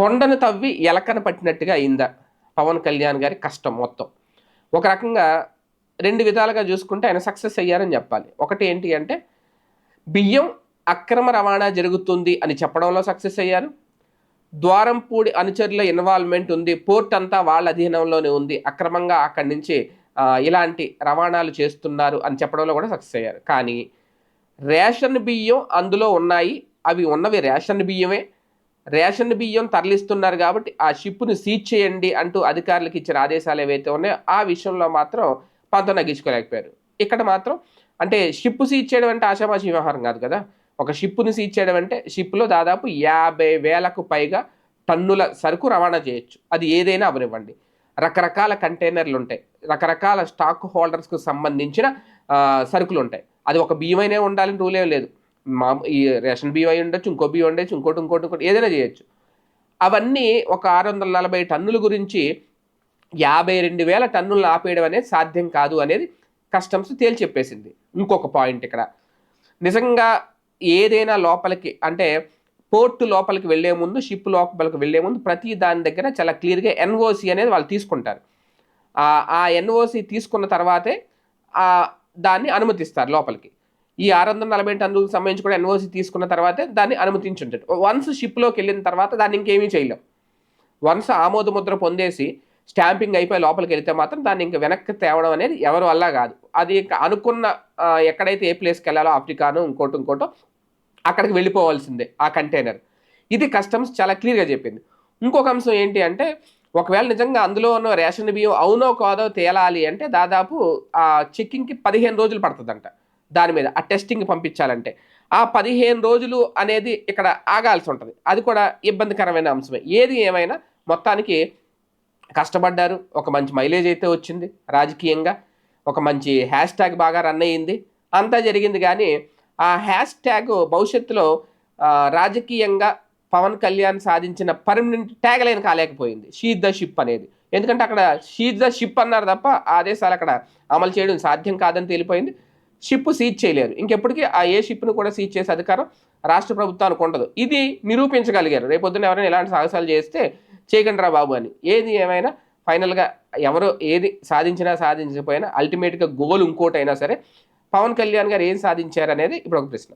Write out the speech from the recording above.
కొండను తవ్వి ఎలకన పట్టినట్టుగా అయిందా పవన్ కళ్యాణ్ గారి కష్టం మొత్తం. ఒక రకంగా రెండు విధాలుగా చూసుకుంటే ఆయన సక్సెస్ అయ్యారని చెప్పాలి. ఒకటి ఏంటి అంటే బియ్యం అక్రమ రవాణా జరుగుతుంది అని చెప్పడంలో సక్సెస్ అయ్యారు. ద్వారంపూడి అనుచరుల ఇన్వాల్వ్మెంట్ ఉంది. పోర్ట్ అంతా వాళ్ళ అధీనంలోనే ఉంది. అక్రమంగా అక్కడి నుంచి ఇలాంటి రవాణాలు చేస్తున్నారు అని చెప్పడంలో కూడా సక్సెస్ అయ్యారు. కానీ రేషన్ బియ్యం అందులో ఉన్నాయి. అవి ఉన్నవి రేషన్ బియ్యమే. రేషన్ బియ్యం తరలిస్తున్నారు కాబట్టి ఆ షిప్ను సీజ్ చేయండి అంటూ అధికారులకు ఇచ్చిన ఆదేశాలు ఏవైతే ఉన్నాయో ఆ విషయంలో మాత్రం పంతం నగ్గించుకోలేకపోయారు ఇక్కడ మాత్రం అంటే షిప్ సీజ్ చేయడం అంటే ఆషామాషి వ్యవహారం కాదు కదా. ఒక షిప్ను సీజ్ చేయడం అంటే షిప్లో దాదాపు యాభై వేలకు పైగా టన్నుల సరుకు రవాణా చేయొచ్చు. అది ఏదైనా అవనివ్వండి రకరకాల కంటైనర్లు ఉంటాయి. రకరకాల స్టాక్ హోల్డర్స్కు సంబంధించిన సరుకులు ఉంటాయి. అది ఒక బియ్యమైనే ఉండాలని రూలేం లేదు. మా ఈ రేషన్ బియ్యం అయి ఉండొచ్చు ఇంకో బియ్యం ఉండొచ్చు ఇంకోటి ఇంకోటి ఇంకోటి ఏదైనా చేయొచ్చు. అవన్నీ ఒక ఆరు వందల నలభై టన్నుల గురించి యాభై రెండు వేల టన్నులను ఆపేయడం అనేది సాధ్యం కాదు అనేది కస్టమ్స్ తేల్చి చెప్పేసింది ఇంకొక పాయింట్ ఇక్కడ. నిజంగా ఏదైనా లోపలికి అంటే పోర్టు లోపలికి వెళ్ళే ముందు షిప్ లోపలికి వెళ్ళే ముందు ప్రతి దాని దగ్గర చాలా క్లియర్గా ఎన్ఓసి అనేది వాళ్ళు తీసుకుంటారు. ఆ- ఎన్ఓసి తీసుకున్న తర్వాతే దాన్ని అనుమతిస్తారు లోపలికి. ఈ ఆరు వందల నలభై టన్నులకు సంబంధించి కూడా ఎన్ఓసి తీసుకున్న తర్వాతే దాన్ని అనుమతించుంటారు వన్స్ షిప్లోకి వెళ్ళిన తర్వాత దాన్ని ఇంకేమీ చేయలేం. వన్స్ ఆమోద ముద్ర పొందేసి స్టాంపింగ్ అయిపోయి లోపలికి వెళ్తే మాత్రం దాన్ని ఇంకా వెనక్కి తేవడం అనేది ఎవరి వల్ల కాదు. అది అనుకున్న ఎక్కడైతే ఏ ప్లేస్కి వెళ్ళాలో ఆఫ్రికాను ఇంకోటి ఇంకోటో అక్కడికి వెళ్ళిపోవాల్సిందే ఆ కంటైనర్ ఇది కస్టమ్స్ చాలా క్లియర్గా చెప్పింది. ఇంకొక అంశం ఏంటి అంటే ఒకవేళ నిజంగా అందులో ఉన్న రేషన్ బియ్యం అవునో కాదో తేలాలి అంటే దాదాపు ఆ చెక్కింగ్కి పదిహేను రోజులు పడుతుందంట. దాని మీద ఆ టెస్టింగ్ పంపించాలంటే. ఆ పదిహేను రోజులు అనేది ఇక్కడ ఆగాల్సి ఉంటుంది. అది కూడా ఇబ్బందికరమైన అంశమే. ఏది ఏమైనా మొత్తానికి కష్టపడ్డారు ఒక మంచి మైలేజ్ అయితే వచ్చింది రాజకీయంగా ఒక మంచి హ్యాష్ ట్యాగ్ బాగా రన్ అయ్యింది అంతా జరిగింది కానీ ఆ హ్యాష్ ట్యాగ్ భవిష్యత్తులో రాజకీయంగా పవన్ కళ్యాణ్ సాధించిన పర్మనెంట్ ట్యాగ్ లైన్ కాలేకపోయింది. షీద్ ద షిప్ అనేది. ఎందుకంటే అక్కడ షీద్ ద షిప్ అన్నారు తప్ప ఆదేశాలు అక్కడ అమలు చేయడం సాధ్యం కాదని తెలిపోయింది. షిప్ సీజ్ చేయలేరు. ఇంకెప్పటికీ ఆ ఏ షిప్ను కూడా సీజ్ చేసే అధికారం రాష్ట్ర ప్రభుత్వానికి ఉండదు. ఇది నిరూపించగలిగారు. రేపొద్దున ఎవరైనా ఇలాంటి సాహసాలు చేస్తే చేయకండి రా బాబు అని. ఏది ఏమైనా ఫైనల్గా ఎవరు ఏది సాధించినా సాధించకపోయినా అల్టిమేట్గా గోల్ ఇంకోటైనా సరే పవన్ కళ్యాణ్ గారు ఏం సాధించారు అనేది ఇప్పుడు ఒక ప్రశ్న.